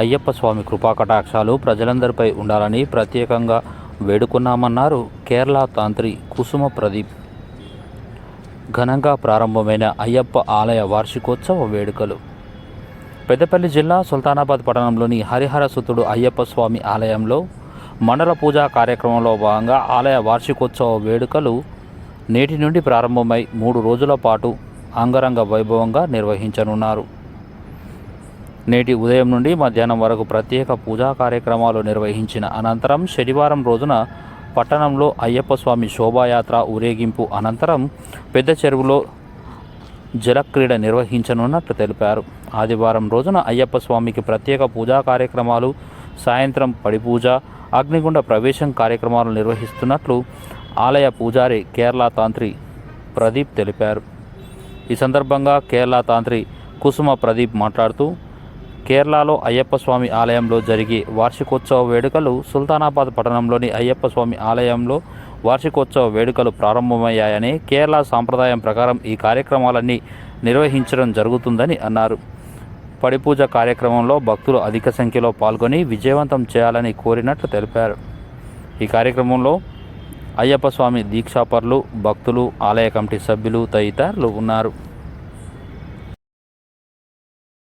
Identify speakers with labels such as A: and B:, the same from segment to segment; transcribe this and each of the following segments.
A: అయ్యప్ప స్వామి కృపాకటాక్షాలు ప్రజలందరిపై ఉండాలని ప్రత్యేకంగా వేడుకున్నామన్నారు కేరళ తాంత్రి కుసుమ ప్రదీప్. ఘనంగా ప్రారంభమైన అయ్యప్ప ఆలయ వార్షికోత్సవ వేడుకలు. పెద్దపల్లి జిల్లా సుల్తానాబాద్ పట్టణంలోని హరిహర సుతుడు అయ్యప్ప స్వామి ఆలయంలో మండల పూజా కార్యక్రమంలో భాగంగా ఆలయ వార్షికోత్సవ వేడుకలు నేటి నుండి ప్రారంభమై మూడు రోజుల పాటు అంగరంగ వైభవంగా నిర్వహించనున్నారు. నేటి ఉదయం నుండి మధ్యాహ్నం వరకు ప్రత్యేక పూజా కార్యక్రమాలు నిర్వహించిన అనంతరం శనివారం రోజున పట్టణంలో అయ్యప్ప స్వామి శోభాయాత్ర ఊరేగింపు అనంతరం పెద్ద చెరువులో జలక్రీడ నిర్వహించనున్నట్లు తెలిపారు. ఆదివారం రోజున అయ్యప్ప స్వామికి ప్రత్యేక పూజా కార్యక్రమాలు సాయంత్రం పడిపూజ అగ్నిగుండ ప్రవేశం కార్యక్రమాలు నిర్వహిస్తున్నట్లు ఆలయ పూజారి కేరళ తాంత్రి ప్రదీప్ తెలిపారు. ఈ సందర్భంగా కేరళ తాంత్రి కుసుమ ప్రదీప్ మాట్లాడుతూ కేరళలో అయ్యప్ప స్వామి ఆలయంలో జరిగే వార్షికోత్సవ వేడుకలు సుల్తానాబాద్ పట్టణంలోని అయ్యప్ప స్వామి ఆలయంలో వార్షికోత్సవ వేడుకలు ప్రారంభమయ్యాయని కేరళ సాంప్రదాయం ప్రకారం ఈ కార్యక్రమాలన్నీ నిర్వహించడం జరుగుతుందని అన్నారు. పడిపూజ కార్యక్రమంలో భక్తులు అధిక సంఖ్యలో పాల్గొని విజయవంతం చేయాలని కోరినట్లు తెలిపారు. ఈ కార్యక్రమంలో అయ్యప్ప స్వామి దీక్షాపరులు భక్తులు ఆలయ కమిటీ సభ్యులు తదితరులు ఉన్నారు.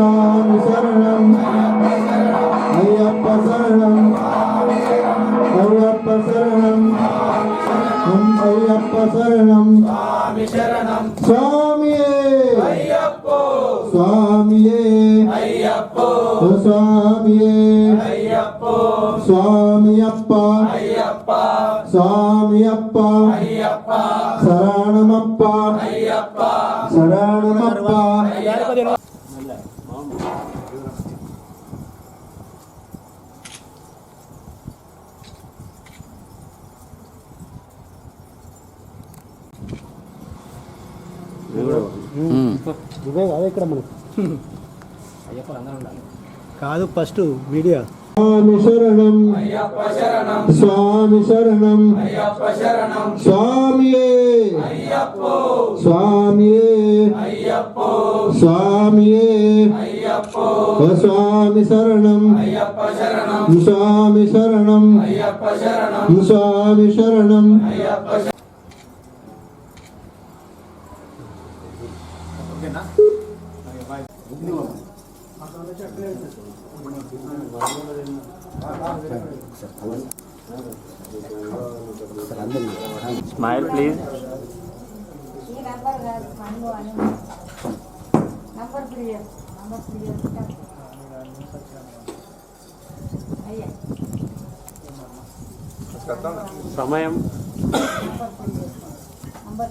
B: హం స్వామి శరణం అయ్యప్ప శరణం అయ్యప్ప శరణం హం అయ్యప్ప శరణం
C: స్వామి శరణం
B: స్వామియే
C: అయ్యప్పో
B: స్వామియే
C: అయ్యప్పో అయ్యప్ప
B: శరణమప్ప
C: అయ్యప్ప
B: శరణమప్ప
D: కాదు ఫస్ట్ వీడియో.
B: స్వామి శరణం.
C: అయ్యప్ప శరణం.
B: స్వామి శరణం.
C: అయ్యప్ప శరణం.
B: స్వామియే.
C: అయ్యప్పో.
B: స్వామియే.
C: అయ్యప్పో.
B: స్వామియే.
C: అయ్యప్పో.
B: ఓ స్వామి శరణం.
C: అయ్యప్ప శరణం.
B: స్వామి శరణం.
C: అయ్యప్ప శరణం.
B: స్వామి శరణం
C: అయ్యప్ప శ-
A: స్మైల్ ప్లీజ్
E: ఈ నంబర్ కాదు మనము అని number clear number smile please
F: సమయం.
E: నంబర్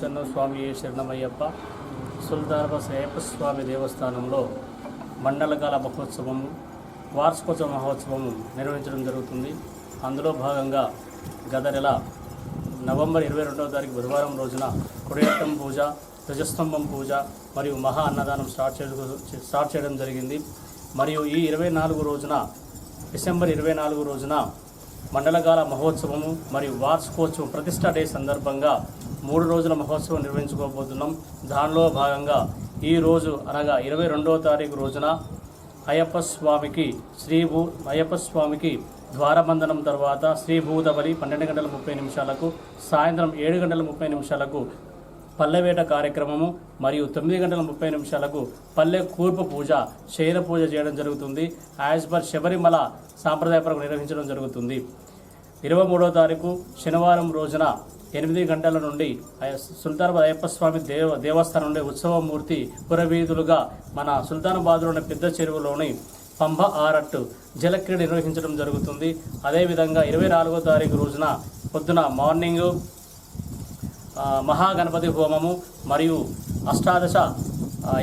F: శరణం స్వామి శరణమయ్యప్ప. సుల్తానబస్ అయ్యప్ప స్వామి దేవస్థానంలో మండలకాల మహోత్సవం వార్షికోత్సవ మహోత్సవం నిర్వహించడం జరుగుతుంది. అందులో భాగంగా గత నెల నవంబర్ ఇరవై రెండవ తారీఖు బుధవారం రోజున కుడియట్టం పూజ ధ్వజస్తంభం పూజ మరియు మహా అన్నదానం స్టార్ట్ చేయడం స్టార్ట్ చేయడం జరిగింది. మరియు ఈ ఇరవై నాలుగు రోజున డిసెంబర్ ఇరవై నాలుగు రోజున మండలకాల మహోత్సవము మరియు వార్షికోత్సవం ప్రతిష్ట డే సందర్భంగా మూడు రోజుల మహోత్సవం నిర్వహించుకోబోతున్నాం. దానిలో భాగంగా ఈ రోజు అనగా ఇరవై రెండవ తారీఖు రోజున అయ్యప్ప స్వామికి శ్రీ భూ అయ్యప్ప స్వామికి ద్వారబంధనం తర్వాత శ్రీ భూదవరి పన్నెండు గంటల ముప్పై నిమిషాలకు సాయంత్రం ఏడు గంటల ముప్పై నిమిషాలకు పల్లెవేట కార్యక్రమము మరియు తొమ్మిది గంటల ముప్పై నిమిషాలకు పల్లె కూర్పు పూజ శైల పూజ చేయడం జరుగుతుంది. యాజ్ పర్ శబరిమల సాంప్రదాయపరంగా నిర్వహించడం జరుగుతుంది. ఇరవై మూడో తారీఖు శనివారం రోజున ఎనిమిది గంటల నుండి అయ- సుల్తానాబాద్ అయ్యప్ప స్వామి దేవ దేవస్థానం నుండి ఉత్సవమూర్తి పురవీధులుగా మన సుల్తానాబాద్లోని పెద్ద చెరువులోని పంబ ఆరట్టు జలక్రీడ నిర్వహించడం జరుగుతుంది. అదేవిధంగా ఇరవై నాలుగో తారీఖు రోజున పొద్దున మార్నింగు మహాగణపతి హోమము మరియు అష్టాదశ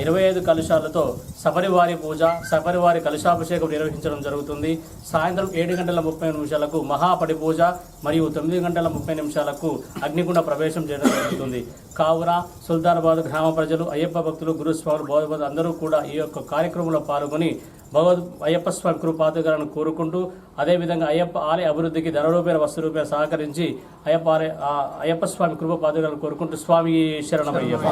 F: ఇరవై ఐదు కలుషాలతో శబరివారి పూజ శబరివారి కలుషాభిషేకం నిర్వహించడం జరుగుతుంది. సాయంత్రం ఏడు గంటల ముప్పై నిమిషాలకు మహాపడి పూజ మరియు తొమ్మిది గంటల ముప్పై నిమిషాలకు అగ్నిగుండ ప్రవేశం చేయడం జరుగుతుంది. కావున సుల్తానాబాద్ గ్రామ ప్రజలు అయ్యప్ప భక్తులు గురుస్వాములు బౌద్ధ అందరూ కూడా ఈ యొక్క కార్యక్రమంలో పాల్గొని భగవద్ అయ్యప్ప స్వామి కృపాతగాలను కోరుకుంటూ అదేవిధంగా అయ్యప్ప ఆలయ అభివృద్ధికి ధర రూపాయ వస్తు రూపేణ సహకరించి అయ్యప్ప ఆలయ అయ్యప్ప స్వామి కృప కోరుకుంటూ స్వామి శరణమయ్యప్ప.